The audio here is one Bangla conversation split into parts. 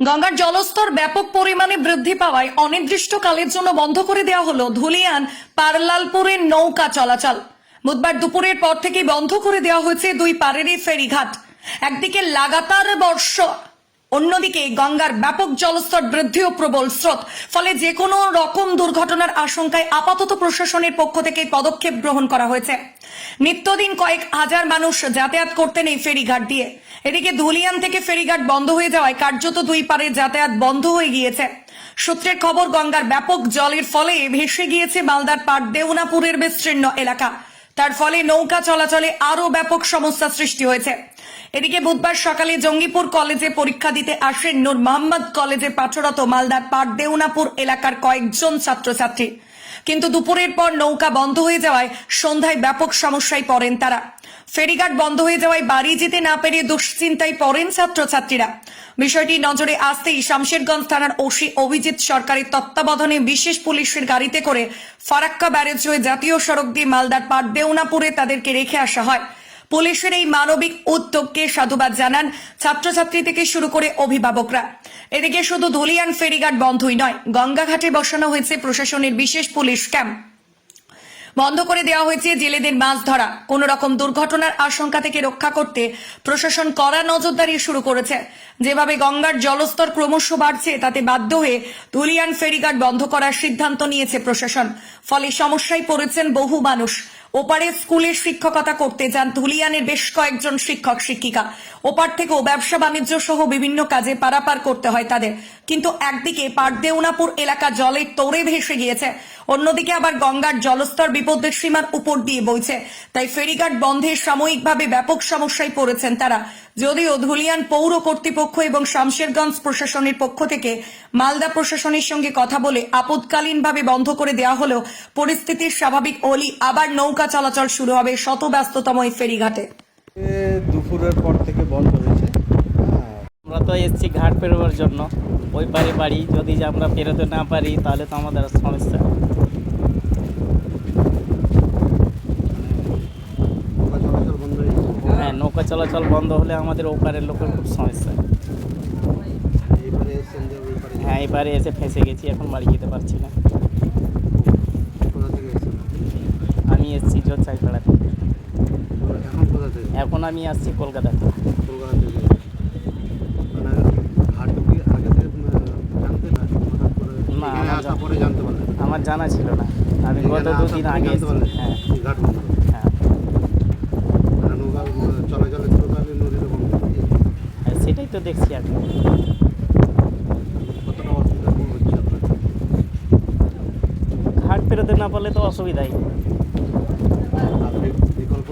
গঙ্গার জলস্তর ব্যাপক পরিমাণে বৃদ্ধি পাওয়ায় অনির্দিষ্টকালের জন্য বন্ধ করে দেওয়া হলো ধুলিয়ান পারলালপুরের নৌকা চলাচল। বুধবার দুপুরের পর থেকে বন্ধ করে দেওয়া হয়েছে দুই পারেরই ফেরিঘাট। একদিকে লাগাতার বর্ষা অন্যদিকে গঙ্গার ব্যাপক জলস্তর বৃদ্ধি ও প্রবল স্রোত। ফলে যে কোনো রকম দুর্ঘটনার আশঙ্কায় আপাতত প্রশাসনের পক্ষ থেকে পদক্ষেপ গ্রহণ করা হয়েছে। নিত্যদিন কয়েক হাজার মানুষ যাতায়াত করতেন এই ফেরিঘাট দিয়ে। এদিকে ধুলিয়ান থেকে ফেরিঘাট বন্ধ হয়ে যাওয়ায় কার্যত দুই পারের যাতায়াত বন্ধ হয়ে গিয়েছে। সূত্রের খবর, গঙ্গার ব্যাপক জলের ফলে ভেসে গিয়েছে মালদার পাট দেউনাপুরের বিস্তীর্ণ এলাকা। তার ফলে নৌকা চলাচলে আরও ব্যাপক সমস্যা সৃষ্টি হয়েছে। এদিকে বুধবার সকালে জঙ্গিপুর কলেজে পরীক্ষা দিতে আসেন নূর মোহাম্মদ কলেজে পাঠরত মালদার পাটদেউনাপুর এলাকার কয়েকজন ছাত্রছাত্রী। কিন্তু দুপুরের পর নৌকা বন্ধ হয়ে যাওয়ায় সন্ধ্যায় ব্যাপক সমস্যায় পড়েন তারা। ফেরিঘাট বন্ধ হয়ে যাওয়ায় বাড়ি যেতে না পেরে দুশ্চিন্তায় পড়েন ছাত্রছাত্রীরা। বিষয়টি নজরে আসতেই শামশেরগঞ্জ থানার ওসি অভিজিৎ সরকারের তত্ত্বাবধানে বিশেষ পুলিশের গাড়িতে করে ফারাক্কা ব্যারেজ হয়ে জাতীয় সড়ক দিয়ে মালদার পাটদেউনাপুরে তাদেরকে রেখে আসা হয়। পুলিশের এই মানবিক উদ্যোগকে সাধুবাদ জানান ছাত্রছাত্রী থেকে শুরু করে অভিভাবকরা। এদিকে শুধু ধুলিয়ান ফেরিঘাট বন্ধই নয়, গঙ্গাঘাটে বসানো হয়েছে প্রশাসনের বিশেষ পুলিশ ক্যাম্প। বন্ধ করে দেওয়া হয়েছে জেলেদের মাছ ধরা। কোন রকম দুর্ঘটনার আশঙ্কা থেকে রক্ষা করতে প্রশাসন কড়া নজরদারি শুরু করেছে। যেভাবে গঙ্গার জলস্তর ক্রমশ বাড়ছে, তাতে বাধ্য হয়ে ধুলিয়ান ফেরিঘাট বন্ধ করার সিদ্ধান্ত নিয়েছে প্রশাসন। ফলে সমস্যায় পড়েছেন বহু মানুষ। ওপারে স্কুলের শিক্ষকতা করতে যান ধুলিয়ানের বেশ কয়েকজন শিক্ষক শিক্ষিকা ওপার থেকেও ব্যবসা বাণিজ্য সহ বিভিন্ন কাজে পারাপার করতে হয় তাদের। কিন্তু একদিকে পারদেউনাপুর এলাকা জলে তোড়ে ভেসে গিয়েছে। অন্যদিকে আবার গঙ্গার জলস্তর বিপদের সীমার উপর দিয়ে বইছে। তাই ফেরিঘাট বন্ধে সাময়িকভাবে ব্যাপক সমস্যায় পড়েছেন তারা। যদিও ধুলিয়ান পৌর কর্তৃপক্ষ এবং শামশেরগঞ্জ প্রশাসনের পক্ষ থেকে মালদা প্রশাসনের সঙ্গে কথা বলে আপদকালীনভাবে বন্ধ করে দেওয়া হলেও পরিস্থিতির স্বাভাবিক অলি আবার নৌকা চলাচল শুরু হবে শত ব্যস্ততম এই ফেরিঘাটে। দুপুরের পর থেকে বন্ধ হয়েছে। হ্যাঁ, আমরা তো এসেছি ঘাট পেরোবার জন্য। ওই পারে বাড়ি যদি যে আমরা পেরোতে না পারি তাহলে তো আমাদের সমস্যা। নৌকা চলাচল বন্ধ হ্যাঁ নৌকা চলাচল বন্ধ হলে আমাদের ওপারের লোকের খুব সমস্যা। হ্যাঁ এবারে এসে ফেঁসে গেছি এখন বাড়ি যেতে পারছি না। আমি এসেছি এখন থেকে? এখন আমি আসছি কলকাতা থেকে কলকাতা থেকে মানে ঘাটু কি আগে থেকে উম, জানতে না হঠাৎ করে না, আমার জানা- ছিল না। আমি গত দুদিন আগে হ্যাঁ। হ্যাঁ। মানে হ্যাঁ, সেটাই তো দেখছি এখন ঘাট পেরোতে না পারলে তো অসুবিধাই।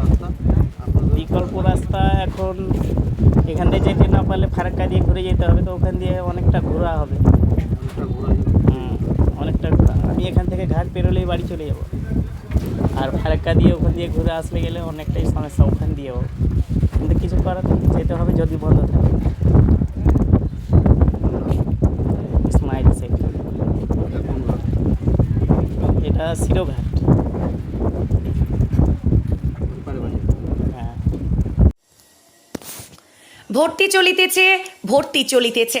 রাস্তা? বিকল্প রাস্তা এখন এখান থেকে যেতে না পারলে ফারাক্কা দিয়ে ঘুরে যেতে হবে তো ওখান দিয়ে অনেকটা ঘোরা হবে। ঘোরা আমি এখান থেকে ঘাট পেরোলেই বাড়ি চলে যাব। আর ফারাক্কা দিয়ে ওখান দিয়ে ঘুরে আসলে গেলে অনেকটাই সমস্যা, ওখান দিয়েও। কিন্তু কিছু করার যেতে হবে যদি বন্ধ থাকে। স্মাইল শেখ এটা? শিরোঘাট। হ্যাঁ। ভর্তি চলিতেছে ভর্তি চলিতেছে।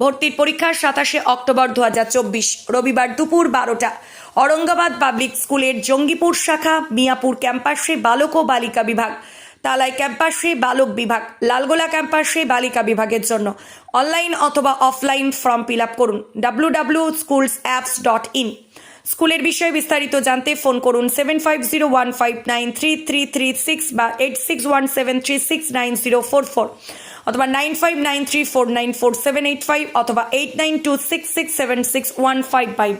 ভর্তির পরীক্ষা সাতাশে অক্টোবর দু হাজার চব্বিশ, রবিবার দুপুর বারোটা। অরঙ্গাবাদ পাবলিক স্কুলের জঙ্গিপুর শাখা, মিয়াপুর ক্যাম্পাসে বালক ও বালিকা বিভাগ তালাই ক্যাম্পাসে বালক বিভাগ, লালগোলা ক্যাম্পাসে বালিকা বিভাগের জন্য অনলাইন অথবা অফলাইন ফর্ম ফিল আপ করুন W W schools apps dot in. স্কুলের বিষয়ে বিস্তারিত জানতে ফোন করুন seven five zero one five nine three three three six বা eight six one seven three six nine zero four four. অথবা nine five nine three four nine four seven eight five অথবা eight nine two six six seven six one five five